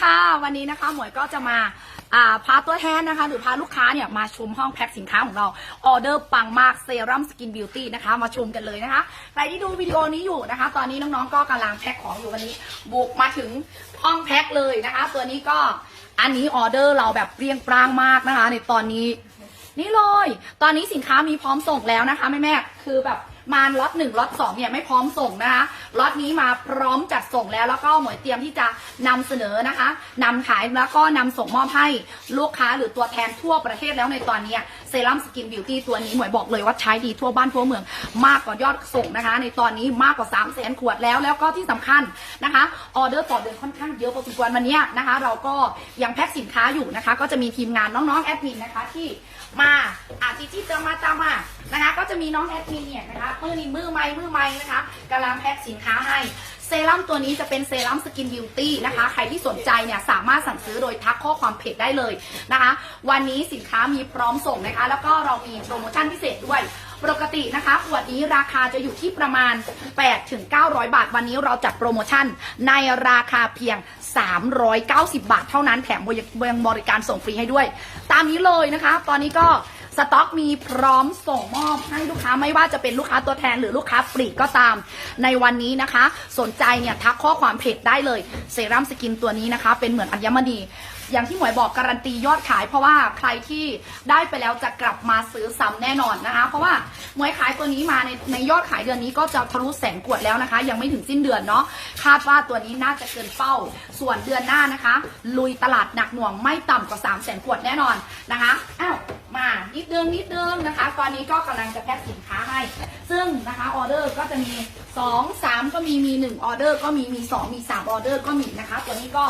ค่ะวันนี้นะคะหมวยก็จะมาพาตัวแทนนะคะ หรือพาลูกค้าเนี่ยมาชมห้องแพ็คสินค้าของเราออเดอร์ปังมากเซรั่มสกินบิวตี้นะคะมาชมกันเลยนะคะใครที่ดูวิดีโอนี้อยู่นะคะ ตอนนี้น้องๆก็กำลังแพ็คของอยู่วันนี้ บุกมาถึงห้องแพ็คเลยนะคะ ตัวนี้ก็อันนี้ออเดอร์เราแบบเรียงปรางมากนะคะ ในตอนนี้นี่เลย ตอนนี้สินค้ามีพร้อมส่งแล้วนะคะแม่แม่คือแบบมาล็อตหนึ่งล็อตสองเนี่ยไม่พร้อมส่งนะคะล็อตนี้มาพร้อมจัดส่งแล้วแล้วก็หมวยเตรียมที่จะนำเสนอนะคะนำขายแล้วก็นำส่งมอบให้ลูกค้าหรือตัวแทนทั่วประเทศแล้วในตอนนี้เซรั่มสกินบิวตี้ตัวนี้หมวยบอกเลยว่าใช้ดีทั่วบ้านทั่วเมือง มากกว่ายอดส่งนะคะ ในตอนนี้มากกว่า 3 0 0แสนขวดแล้วแล้วก็ที่สำคัญนะคะออเดอร์ต่อเดือนค่อนข้างเยอะพอสมควรวันนี้นะคะ เราก็ยังแพ็คสินค้าอยู่นะคะ ก็จะมีทีมงานน้องๆแอดมินนะคะที่มาอาจีจีเติมมาตามมานะคะ จะมีน้องแอดมินเนี่ยนะคะมือนี้มือไม้มือไม้นะคะกำลังแพ็คสินค้าให้เซรั่มตัวนี้จะเป็นเซรั่มสกินบิวตี้นะคะ ใครที่สนใจเนี่ยสามารถสั่งซื้อโดยทักข้อความเพจได้เลยนะคะ วันนี้สินค้ามีพร้อมส่งนะคะ แล้วก็เรามีโปรโมชั่นพิเศษด้วย ปกตินะคะขวดนี้ราคาจะอยู่ที่ประมาณ 8 ถึง 900 บาท วันนี้เราจัดโปรโมชั่นในราคาเพียง 390 บาท เท่านั้นแถมยังบริการส่งฟรีให้ด้วย ตามนี้เลยนะคะ ตอนนี้ก็ สต็อกมีพร้อมส่งมอบให้ลูกค้าไม่ว่าจะเป็นลูกค้าตัวแทนหรือลูกค้าปลีกก็ตาม ในวันนี้นะคะ สนใจเนี่ยทักข้อความเพจได้เลยเซรั่มสกินตัวนี้นะคะ เป็นเหมือนอัญมณีอย่างที่หมวยบอกการันตียอดขาย เพราะว่าใครที่ได้ไปแล้วจะกลับมาซื้อซ้ำแน่นอนนะคะ เพราะว่าหมวยขายตัวนี้มาในในยอดขายเดือนนี้ก็จะทะลุแสนขวดแล้วนะคะ ยังไม่ถึงสิ้นเดือนเนาะคาดว่าตัวนี้น่าจะเกินเป้า ส่วนเดือนหน้านะคะ ลุยตลาดหนักหน่วงไม่ต่ำกว่า3 0 0แสนขวดแน่นอนนะคะอ้าว นิดเดิมนิดเดิมนะคะ ตอนนี้ก็กำลังจะแพ็คสินค้าให้ ซึ่งนะคะออเดอร์ก็จะมี 2 3 ก็มีมี1ออเดอร์ก็มีมี 2 มี 3 ออเดอร์ก็มีนะคะ ตัวนี้ก็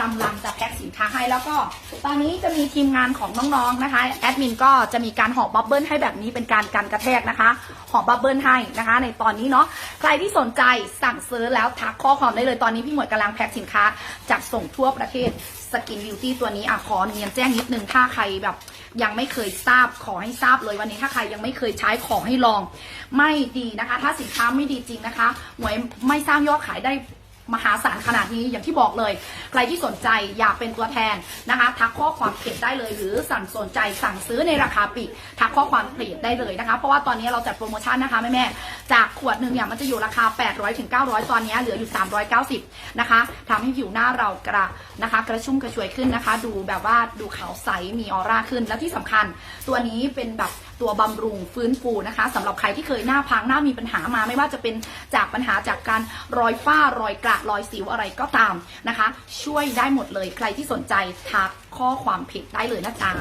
กำลังจะแพ็คสินค้าให้แล้วก็ ตอนนี้จะมีทีมงานของน้องๆนะคะแอดมินก็จะมีการห่อบับเบิ้ลให้แบบนี้เป็นการกันกระแทกนะคะห่อบับเบิ้ลให้นะคะ ในตอนนี้เนาะใครที่สนใจสั่งซื้อแล้วทักข้อความได้เลยตอนนี้พี่หมวยกำลังแพ็คสินค้าจัดส่งทั่วประเทศสกินบิวตี้ตัวนี้อะขอเนียนแจ้งนิดนึงถ้าใครแบบยังไม่เคยทราบขอให้ทราบเลยวันนี้ถ้าใครยังไม่เคยใช้ขอให้ลอง ไม่ดีนะคะ ถ้าสินค้าไม่ดีจริงนะคะหวยไม่สร้างยอดขายได้ มหาศาลขนาดนี้อย่างที่บอกเลย ใครที่สนใจอยากเป็นตัวแทนนะคะ ทักข้อความเพจได้เลย หรือสั่งสนใจสั่งซื้อในราคาปลีกทักข้อความเพจได้เลยนะคะ เพราะว่าตอนนี้เราจัดโปรโมชั่นนะคะแม่แม่จากขวดหนึ่งเนี่ยมันจะอยู่ราคา 800ถึง900 ตอนนี้เหลืออยู่ 390 นะคะทำให้ผิวหน้าเรากระนะคะ กระชุ่มกระชวยขึ้นนะคะ ดูแบบว่าดูขาวใสมีออร่าขึ้นแล้วที่สำคัญ ตัวนี้เป็นแบบ ตัวบำรุงฟื้นฟูนะคะสำหรับใครที่เคยหน้าพังหน้ามีปัญหามา ไม่ว่าจะเป็นจากปัญหาจากการรอยฝ้ารอยกระรอยสิวอะไรก็ตามนะคะ ช่วยได้หมดเลยใครที่สนใจทักข้อความเพจได้เลยนะจ๊ะ